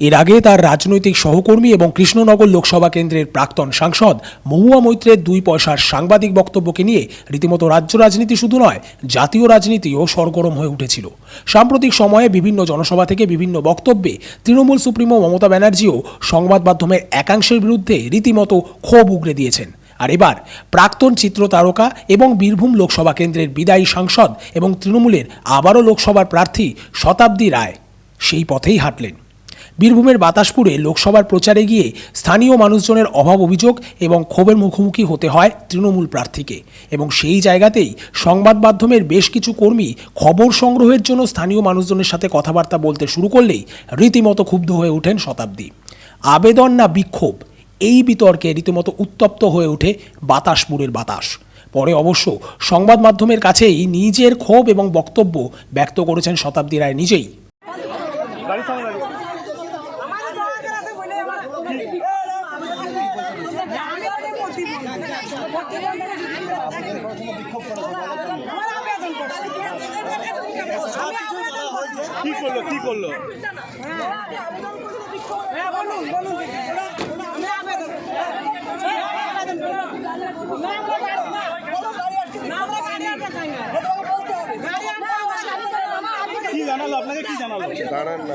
এর আগে তার রাজনৈতিক সহকর্মী এবং কৃষ্ণনগর লোকসভা কেন্দ্রের প্রাক্তন সাংসদ মহুয়া মৈত্রের দুই পয়সার সাংবাদিক বক্তব্যকে নিয়ে রীতিমতো রাজ্য রাজনীতি শুধু নয়, জাতীয় রাজনীতিও সরগরম হয়ে উঠেছিল। সাম্প্রতিক সময়ে বিভিন্ন জনসভা থেকে বিভিন্ন বক্তব্যে তৃণমূল সুপ্রিমো মমতা ব্যানার্জিও সংবাদ মাধ্যমের একাংশের বিরুদ্ধে রীতিমতো ক্ষোভ উগরে দিয়েছেন। আর এবার প্রাক্তন চিত্র তারকা এবং বীরভূম লোকসভা কেন্দ্রের বিদায়ী সাংসদ এবং তৃণমূলের আবারও লোকসভার প্রার্থী শতাব্দী রায় সেই পথেই হাঁটলেন। বীরভূমের বাতাসপুরে লোকসভার প্রচারে গিয়ে স্থানীয় মানুষজনের অভাব অভিযোগ এবং ক্ষোভের মুখোমুখি হতে হয় তৃণমূল প্রার্থীকে। এবং সেই জায়গাতেই সংবাদ মাধ্যমের বেশ কিছু কর্মী খবর সংগ্রহের জন্য স্থানীয় মানুষজনের সাথে কথাবার্তা বলতে শুরু করলেই রীতিমতো ক্ষুব্ধ হয়ে ওঠেন শতাব্দী। আবেদন না বিক্ষোভ, এই বিতর্কে রীতিমতো উত্তপ্ত হয়ে ওঠে বাতাসপুরের বাতাস। পরে অবশ্য সংবাদ মাধ্যমের কাছেই নিজের ক্ষোভ এবং বক্তব্য ব্যক্ত করেছেন শতাব্দী রায় নিজেই। কি করল? কি করল? কি জানালো? আপনাকে কি জানালো? দাঁড়ান না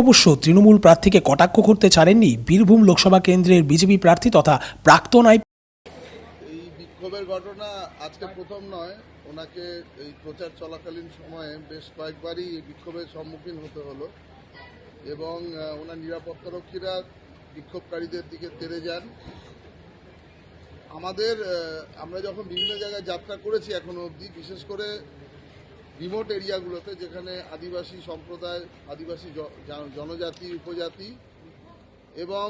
অবশ্য তৃণমূল প্রার্থীকে কটাক্ষ করতে ছাড়েননি বীরভূম লোকসভা কেন্দ্রের বিজেপি প্রার্থী তথা প্রাক্তন আই এই বিক্ষোভের ঘটনা আজকে প্রথম নয়। ওনাকে এই প্রচার চলাকালীন সময়ে বেশ কয়েকবারই বিক্ষোভের সম্মুখীন হতে হলো এবং ওনার নিরাপত্তারক্ষীরা বিক্ষোভকারীদের দিকে তেড়ে যান। আমাদের আমরা যখন বিভিন্ন জায়গায় যাত্রা করেছি এখনও অবধি, বিশেষ করে রিমোট এরিয়াগুলোতে যেখানে আদিবাসী সম্প্রদায় আদিবাসী জনজাতি উপজাতি এবং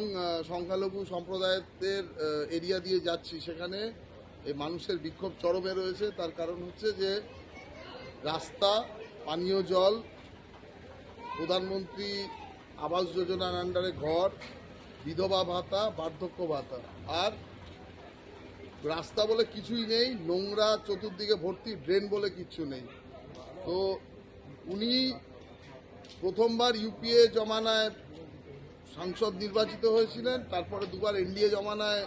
সংখ্যালঘু সম্প্রদায়দের আহ, এরিয়া দিয়ে যাচ্ছি। সেখানে এই মানুষের বিক্ষোভ চরমে রয়েছে। তার কারণ হচ্ছে যে রাস্তা পানীয় জল প্রধানমন্ত্রী আবাস যোজনার আন্ডারে ঘর বিধবা ভাতা বার্ধক্য ভাতা। আর রাস্তা বলে কিছুই নেই নোংরা চতুর্দিকে ভর্তি ড্রেন বলে কিছু নেই। তো উনি প্রথমবার ইউপিএ জমানায় সাংসদ নির্বাচিত হয়েছিলেন, তারপরে দুবার এনডিএ জমানায়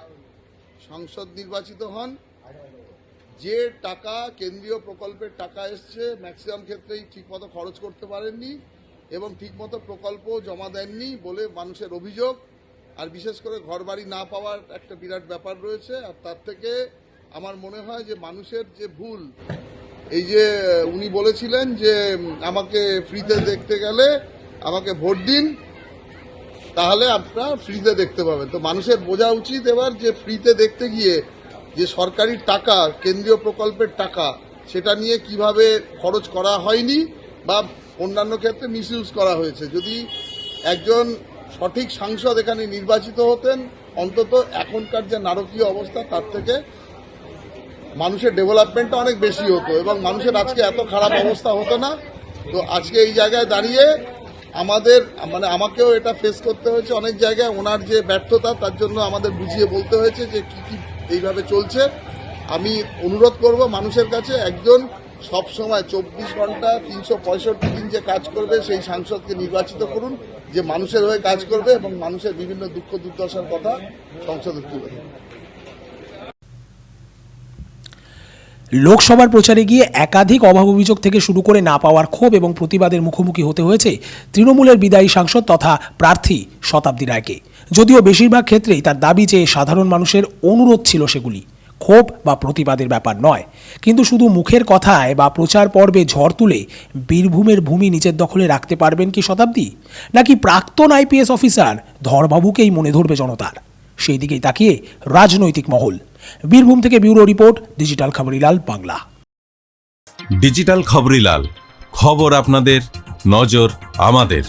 সাংসদ নির্বাচিত হন। যে টাকা, কেন্দ্রীয় প্রকল্পের টাকা এসছে, ম্যাক্সিমাম ক্ষেত্রেই ঠিকমতো খরচ করতে পারেননি এবং ঠিকমতো প্রকল্প জমা দেননি বলে মানুষের অভিযোগ। আর বিশেষ করে ঘরবাড়ি না পাওয়ার একটা বিরাট ব্যাপার রয়েছে। আর তার থেকে আমার মনে হয় যে মানুষের যে ভুল এই যে, উনি বলেছিলেন যে আমাকে ফ্রিতে দেখতে গেলে আমাকে ভোট দিন, তাহলে আপনারা ফ্রিতে দেখতে পাবেন। তো মানুষের বোঝা উচিত এবার যে ফ্রিতে দেখতে গিয়ে যে সরকারি টাকা, কেন্দ্রীয় প্রকল্পের টাকা, সেটা নিয়ে কীভাবে খরচ করা হয়নি বা অন্যান্য ক্ষেত্রে মিসইউজ করা হয়েছে। যদি একজন সঠিক সাংসদ এখানে নির্বাচিত হতেন, অন্তত এখনকার যে নারকীয় অবস্থা, তার থেকে মানুষের ডেভেলপমেন্টটা অনেক বেশি হতো এবং মানুষের আজকে এত খারাপ অবস্থা হতো না। তো আজকে এই জায়গায় দাঁড়িয়ে আমাদের মানে আমাকেও এটা ফেস করতে হয়েছে অনেক জায়গায়। ওনার যে ব্যর্থতা, তার জন্য আমাদের বুঝিয়ে বলতে হয়েছে যে কি কি এইভাবে চলছে। আমি অনুরোধ করব মানুষের কাছে, একজন সব সময় চব্বিশ ঘণ্টা তিনশো পঁয়ষট্টি দিন যে কাজ করবে, সেই সাংসদকে নির্বাচিত করুন, যে মানুষের হয়ে কাজ করবে এবং মানুষের বিভিন্ন দুঃখ দুর্দশার কথা সংসদে তুলে ধরবে লোকসভার প্রচারে গিয়ে একাধিক অভাব অভিযোগ থেকে শুরু করে না পাওয়ার ক্ষোভ এবং প্রতিবাদের মুখোমুখি হতে হয়েছে তৃণমূলের বিদায়ী সাংসদ তথা প্রার্থী শতাব্দী রায়কে। যদিও বেশিরভাগ ক্ষেত্রেই তার দাবি যে সাধারণ মানুষের অনুরোধ ছিল সেগুলি। ক্ষোভ বা প্রতিবাদের ব্যাপার নয়। কিন্তু শুধু মুখের কথায় বা প্রচার পর্বে ঝড় তুলে বীরভূমের ভূমি নিজের দখলে রাখতে পারবেন কি শতাব্দী? নাকি প্রাক্তন আইপিএস অফিসার ধরবাবুকেই মনে ধরবে জনতার? সেই দিকেই তাকিয়ে রাজনৈতিক মহল। বীরভূম থেকে bureau report digital Khoborilal Bangla. Digital Khoborilal খবর আপনাদের নজর আমাদের।